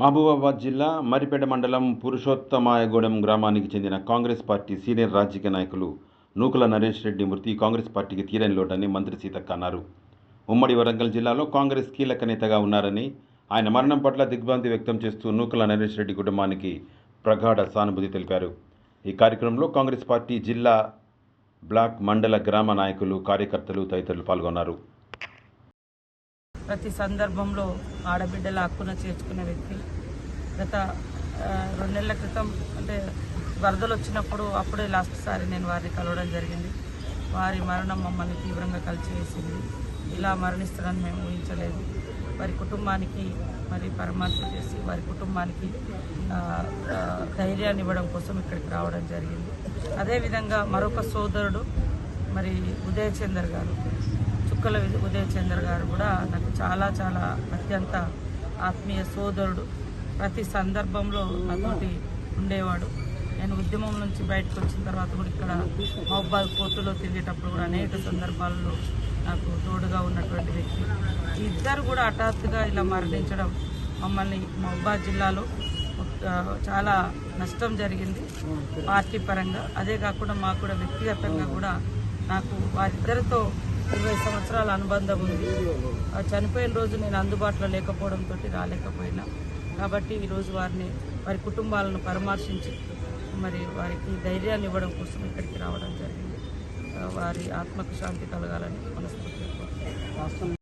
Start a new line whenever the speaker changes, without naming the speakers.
మహబూబాబాద్ జిల్లా మరిపేట మండలం పురుషోత్తమాయగూడెం గ్రామానికి చెందిన కాంగ్రెస్ పార్టీ సీనియర్ రాజకీయ నాయకులు నూకల నరేష్ రెడ్డి మృతి కాంగ్రెస్ పార్టీకి తీరని లోటని మంత్రి సీతక్క అన్నారు. ఉమ్మడి వరంగల్ జిల్లాలో కాంగ్రెస్ కీలక నేతగా ఉన్నారని ఆయన మరణం పట్ల దిగ్భ్రాంతి వ్యక్తం చేస్తూ నూకల నరేష్ రెడ్డి కుటుంబానికి ప్రగాఢ సానుభూతి తెలిపారు. ఈ కార్యక్రమంలో కాంగ్రెస్ పార్టీ జిల్లా బ్లాక్ మండల గ్రామ నాయకులు కార్యకర్తలు తదితరులు పాల్గొన్నారు.
ప్రతి సందర్భంలో ఆడబిడ్డల హక్కున చేర్చుకునే వ్యక్తి. గత రెండు నెలల క్రితం అంటే వరదలు వచ్చినప్పుడు అప్పుడే లాస్ట్ సారి నేను వారిని కలవడం జరిగింది. వారి మరణం మమ్మల్ని తీవ్రంగా కలిచివేసింది ఇలా మరణిస్తారని మేము ఊహించలేదు. వారి కుటుంబానికి మరి పరామర్శ చేసి వారి కుటుంబానికి ధైర్యాన్ని ఇవ్వడం కోసం ఇక్కడికి రావడం జరిగింది. అదేవిధంగా మరొక సోదరుడు మరి ఉదయచందర్ గారు. కుక్కల ఉదయ చంద్ర గారు కూడా నాకు చాలా చాలా అత్యంత ఆత్మీయ సోదరుడు. ప్రతి సందర్భంలో నాతోటి ఉండేవాడు. నేను ఉద్యమం నుంచి బయటకు వచ్చిన తర్వాత కూడా ఇక్కడ మహబాద్ కోర్టులో తిరిగేటప్పుడు కూడా అనేక సందర్భాల్లో నాకు తోడుగా ఉన్నటువంటి వ్యక్తి. ఇద్దరు కూడా హఠాత్తుగా ఇలా మరణించడం మమ్మల్ని మహబాద్ జిల్లాలో చాలా నష్టం జరిగింది పార్టీ పరంగా. అదే కాకుండా మాకు కూడా వ్యక్తిగతంగా కూడా నాకు వారిద్దరితో ఇరవై సంవత్సరాల అనుబంధం ఉంది. ఆ చనిపోయిన రోజు నేను అందుబాటులో లేకపోవడంతో రాలేకపోయినా. కాబట్టి ఈరోజు వారిని వారి కుటుంబాలను పరామర్శించి మరి వారికి ధైర్యాన్ని ఇవ్వడం కోసం ఇక్కడికి రావడం జరిగింది. వారి ఆత్మకు శాంతి కలగాలని మనస్ఫూర్తిగా